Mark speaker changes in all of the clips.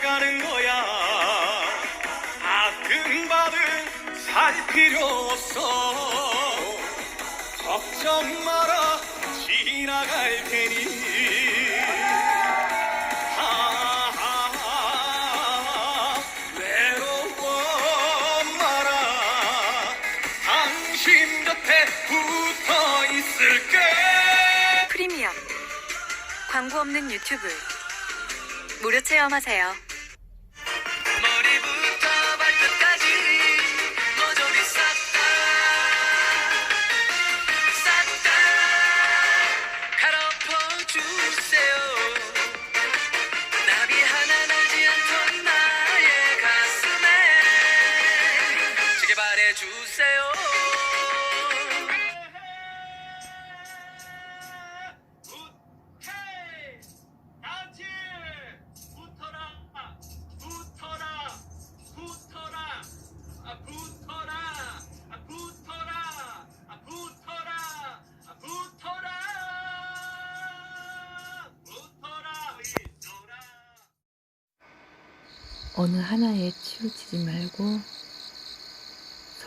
Speaker 1: 지나가는 거야. 아등바등 살 필요 없어. 걱정 마라 지나갈 테니.
Speaker 2: 광고 없는 유튜브. 무료 체험하세요.
Speaker 1: 있어라
Speaker 3: 어느 하나에 치우치지 말고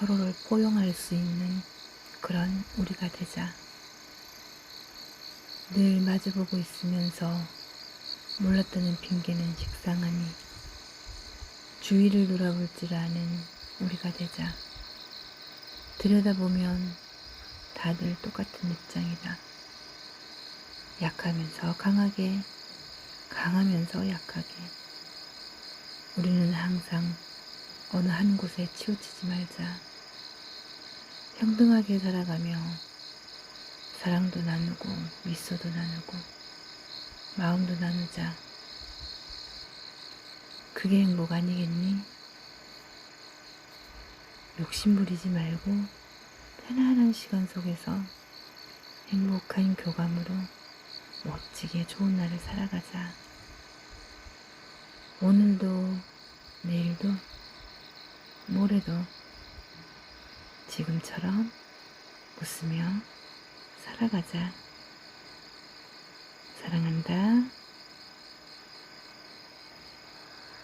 Speaker 3: 서로를 포용할 수 있는 그런 우리가 되자. 늘 마주보고 있으면서 몰랐다는 핑계는 식상하니 주위를 돌아볼 줄 아는 우리가 되자. 들여다보면 다들 똑같은 입장이다. 약하면서 강하게, 강하면서 약하게. 우리는 항상 어느 한 곳에 치우치지 말자. 평등하게 살아가며 사랑도 나누고 미소도 나누고 마음도 나누자. 그게 행복 아니겠니? 욕심부리지 말고 편안한 시간 속에서 행복한 교감으로 멋지게 좋은 날을 살아가자. 오늘도 내일도 모레도 지금처럼 웃으며 살아가자. 사랑한다.